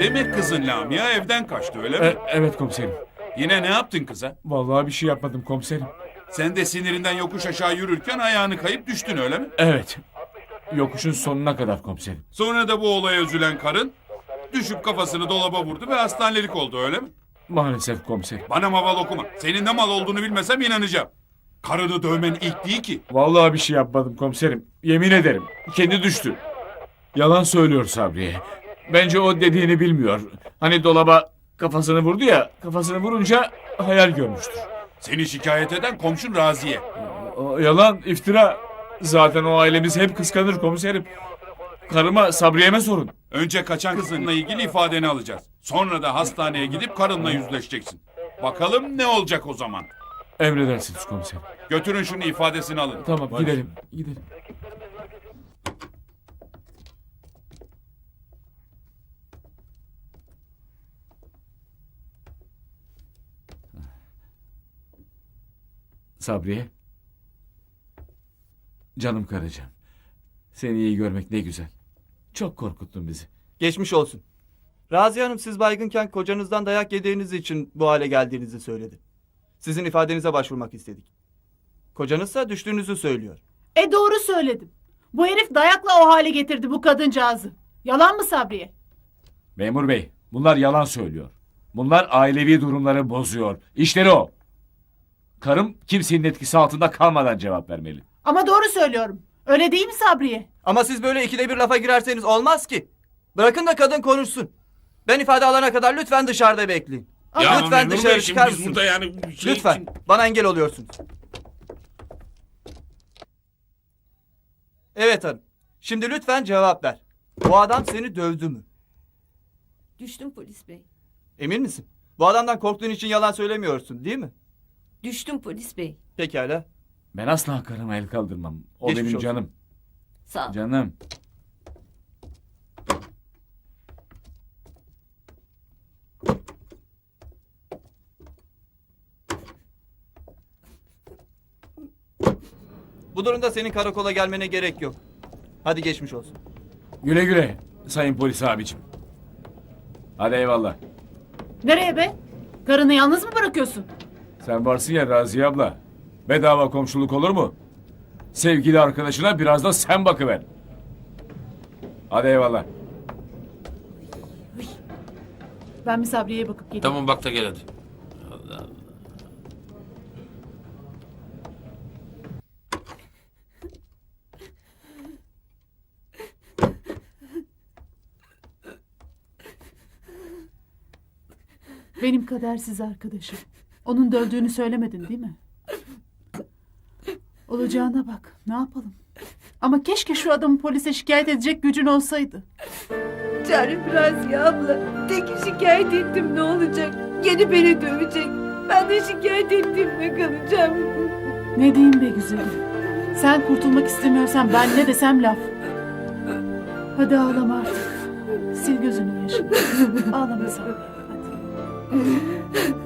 Demek kızın Lamia evden kaçtı öyle mi? E, evet komiserim. Yine ne yaptın kıza? Vallahi bir şey yapmadım komiserim. Sen de sinirinden yokuş aşağı yürürken ayağını kayıp düştün öyle mi? Evet. Yokuşun sonuna kadar komiserim. Sonra da bu olaya üzülen karın düşüp kafasını dolaba vurdu ve hastanelik oldu öyle mi? Maalesef komiserim. Bana maval okuma. Senin ne mal olduğunu bilmesem inanacağım. Karını dövmen ilk değil ki. Vallahi bir şey yapmadım komiserim. Yemin ederim. Kendi düştü. Yalan söylüyor Sabriye. Bence o dediğini bilmiyor. Hani dolaba kafasını vurdu ya. Kafasını vurunca hayal görmüştür. Seni şikayet eden komşun Raziye. O yalan, iftira. Zaten o ailemiz hep kıskanır komiserim. Karıma, Sabriye'me sorun. Önce kaçan kızınla ilgili ifadeni alacağız. Sonra da hastaneye gidip karınla yüzleşeceksin. Bakalım ne olacak o zaman. Emredersiniz komiserim. Götürün şunu ifadesini alın. Tamam gidelim. Gidelim. Sabriye. Canım karıcığım. Seni iyi görmek ne güzel. Çok korkuttun bizi. Geçmiş olsun. Raziye Hanım siz baygınken kocanızdan dayak yediğiniz için bu hale geldiğinizi söyledi. Sizin ifadenize başvurmak istedik. Kocanızsa düştüğünüzü söylüyor. E doğru söyledim. Bu herif dayakla o hale getirdi bu kadıncağızı. Yalan mı Sabriye? Memur bey, bunlar yalan söylüyor. Bunlar ailevi durumları bozuyor. İşleri o. Karım kimsenin etkisi altında kalmadan cevap vermeli. Ama doğru söylüyorum. Öyle değil mi Sabriye? Ama siz böyle ikide bir lafa girerseniz olmaz ki. Bırakın da kadın konuşsun. Ben ifade alana kadar lütfen dışarıda bekleyin. Ya lütfen memur dışarı şimdi çıkar biz mısınız? burada yani şey lütfen. için- Bana engel oluyorsunuz. Evet hanım. Şimdi lütfen cevap ver. Bu adam seni dövdü mü? Düştüm polis bey. Emin misin? Bu adamdan korktuğun için yalan söylemiyorsun değil mi? Düştüm polis bey. Pekala. Ben asla karıma el kaldırmam. O Geçmiş benim olsun. canım. Sağ ol. Canım. Bu durumda senin karakola gelmene gerek yok. Hadi geçmiş olsun. Güle güle sayın polis abicim. Hadi eyvallah. Nereye be? Karını yalnız mı bırakıyorsun? Sen varsın ya Raziye abla. Bedava komşuluk olur mu? Sevgili arkadaşına biraz da sen bakıver. Hadi eyvallah. Ben bir Sabriye'ye bakıp geleyim. Tamam bak da gel hadi. Benim kadersiz arkadaşım. Onun dövdüğünü söylemedin değil mi? Olacağına bak. Ne yapalım? Ama keşke şu adamı polise şikayet edecek gücün olsaydı. Çare biraz ya abla. Tek şikayet ettim ne olacak? Gene beni dövecek. Ben de şikayet ettiğimde kalacağım. Ne diyeyim be güzelim. Sen kurtulmak istemiyorsan ben ne desem laf. Hadi ağlama artık. Sil gözünün yaşını. Ağlama Sabriye. Hadi.